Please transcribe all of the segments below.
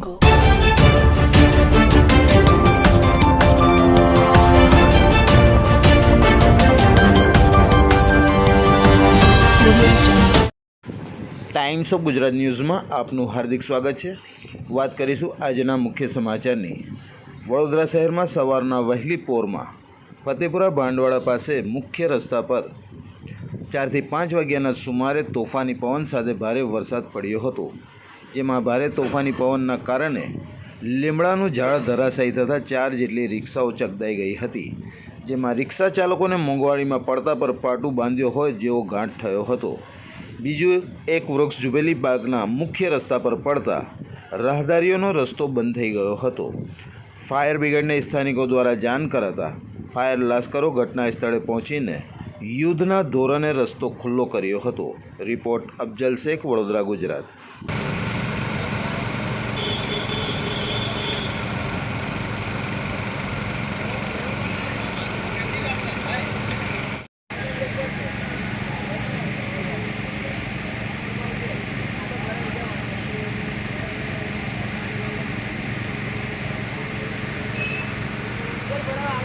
Go. Times of Gujarat ન્યૂઝમાં આપનું હાર્દિક સ્વાગત છે. વાત કરીશું આજના મુખ્ય સમાચારની. વડોદરા શહેરમાં સવારના વહેલી પોરમાં ફતેપુરા ભાંડવાડા પાસે મુખ્ય રસ્તા પર ચારથી પાંચ વાગ્યાના સુમારે તોફાની પવન સાથે ભારે વરસાદ પડ્યો હતો. જેમાં ભારે તોફાની પવનના કારણે લીમડાનું ઝાડ ધરાશાયી થતાં ચાર જેટલી રિક્ષાઓ ચકદાઈ ગઈ હતી. જેમાં રિક્ષા ચાલકોને મોંઘવારીમાં પડતા પર પાટું બાંધ્યો હોય જેવો ગાંઠ થયો હતો. બીજું એક વૃક્ષ જુબેલી બાગના મુખ્ય રસ્તા પર પડતા રાહદારીઓનો રસ્તો બંધ થઈ ગયો હતો. ફાયર બ્રિગેડને સ્થાનિકો દ્વારા જાણ કરાતા ફાયર લાશ્કરો ઘટના સ્થળે પહોંચીને યુદ્ધના ધોરણે રસ્તો ખુલ્લો કર્યો હતો. રિપોર્ટ અફજલ શેખ, વડોદરા, ગુજરાત ઈ ને હાજી આજે તમને emergency call કેવી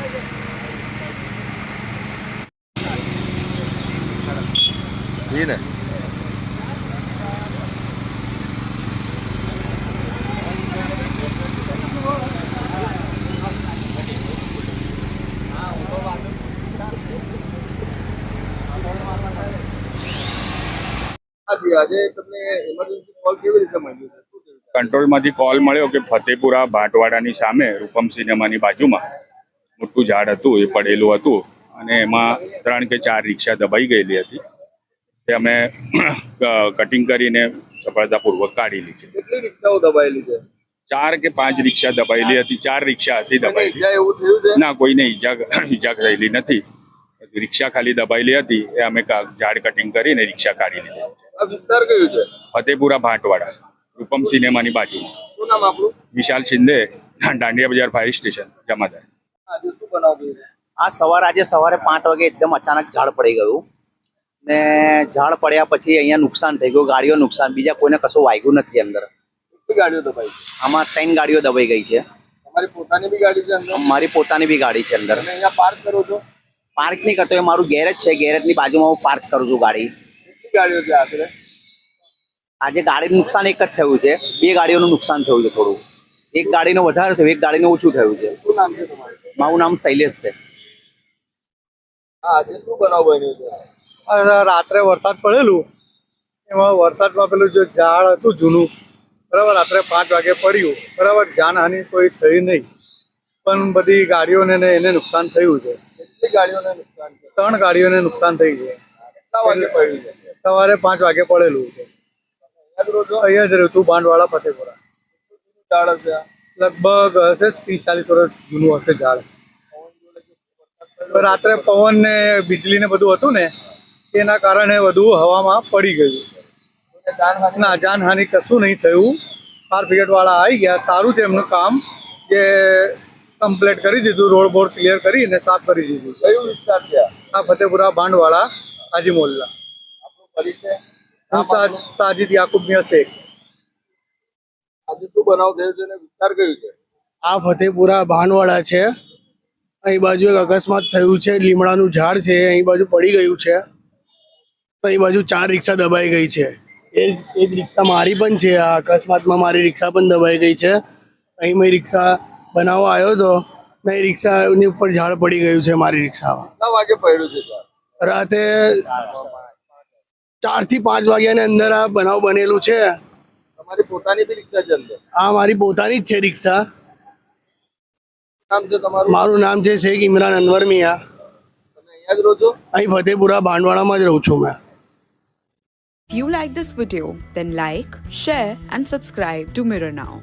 રીતે મળ્યો છે શું થયું છે? કંટ્રોલમાંથી કોલ મળ્યો કે ફતેપુરા ભાટવાડાની સામે રૂપમ સિનેમાની બાજુમાં મોટું ઝાડ હતું, એ પડેલું હતું અને એમાં ત્રણ કે ચાર રિક્ષા દબાઈ ગયેલી હતી તે અમે કટિંગ કરીને સફળતાપૂર્વક કાઢી છે. કેટલી રિક્ષાઓ દબાયેલી છે? ચાર કે પાંચ રિક્ષા દબાયેલી હતી ચાર રિક્ષા હતી દબાયેલી. ઈજા એવું થયું છે? ના કોઈને ઈજા ઈજા થયેલી નથી. રિક્ષા ખાલી દબાયેલી હતી એ અમે ઝાડ કટિંગ કરીને રિક્ષા કાઢી લીધી વિસ્તાર કયું છે? ફતેપુરા ભાટવાડા રૂપમ સિનેમાની બાજુમાં. વિશાલ શિંદે દાંડિયા બજાર ફાયર સ્ટેશન જમાદાર. થાય શું બનાવ આ સવાર આજે સવારે પાંચ વાગે એકદમ અચાનક ઝાડ પડી ગયું. ને ઝાડ પડ્યા પછી અહીંયા નુકસાન થઈ ગયું ગાડીઓ નુકસાન બીજા કોઈને કશું વાગ્યું નથી અંદર. ગાડીઓ દબાઈ? આમાં ત્રણ ગાડીઓ દબાઈ ગઈ છે. તમારી પોતાની બી ગાડી છે અંદર? મારી પોતાની બી ગાડી છે અંદર. અહીંયા પાર્ક કરો છો? પાર્ક નહીં કરતો એ મારું ગેરેજ છે ગેરેજની બાજુમાં હું પાર્ક કરું છું ગાડી. ગાડીઓ છે આશરે? આજે ગાડીનું નુકસાન એક જ થયું છે. બે ગાડીઓનું નુકસાન થયું છે થોડું. એક ગાડીનું વધારે થયું એક ગાડીનું ઓછું થયું છે. શું નામ છે તમારું? મારું નામ શૈલેષ છે. આજે શું બનાવ બન્યું છે? અને રાત્રે વરસાદ પડેલું. એમાં વરસાદમાં પેલું જે ઝાડ હતું જૂનું બરાબર રાત્રે પાંચ વાગે પડ્યું. બરાબર જાનહાનિ કોઈ થઈ નહીં. પણ બધી ગાડીઓને ને એને નુકસાન થયું છે. કેટલી ગાડીઓને નુકસાન છે? ત્રણ ગાડીઓને નુકસાન થઈ છે. પડ્યું છે? સવારે પાંચ વાગે પડેલું છે. અહીંયા જ રહેતું બાંડવાળા ફતેપુરા. લગભગ હશે ત્રીસ ચાલીસ વર્ષ જૂનું હશે ઝાડ. રાત્રે પવન ને વીજળી ને બધું હતું ને એના કારણે બધું હવામાં પડી ગયું. ના જાનહાનિ કશું નહીં થયું. ફાયર બ્રિગેડ વાળા આવી ગયા સારું છે એમનું કામ કે કમ્પ્લીટ કરી દીધું રોડ બોર્ડ ક્લિયર કરીને સાફ કરી દીધું. કયું વિસ્તાર છે આ? ફતેપુરા બાંડવાળા હાજી મોલ્લા આપણો હું સાજિદ યાકુબ મિયા શેખ. આજે શું બનાવ થયો છે અને વિસ્તાર કયું છે? આ ફતેપુરા ભાંડવાળા છે. અહીં બાજુ એક અકસ્માત થયું છે લીમડાનું ઝાડ છે અહીં બાજુ પડી ગયું છે. અહીં બાજુ ચાર રિક્ષા દબાઈ ગઈ છે. એ એક રિક્ષા મારી પણ છે આ અકસ્માતમાં મારી રિક્ષા પણ દબાઈ ગઈ છે. અહીં મેં રિક્ષા બનાવવા આવ્યો હતો ને રિક્ષાની ઉપર ઝાડ પડી ગયું છે મારી રિક્ષામાં. વાગે પડ્યું છે રાતે ચારથી પાંચ વાગ્યાની અંદર આ બનાવ બનેલું છે. તમારી પોતાની બી રિક્ષા છે અંદર? આ મારી પોતાની જ છે રિક્ષા. નામ છે તમારું મારું નામ છે શેખ ઇમરાન અનવર મિયા અહીં ફતેપુરા બાંડવાડામાં જ રહું છું મેં If you like this video, then like, share, and subscribe to Mirror Now.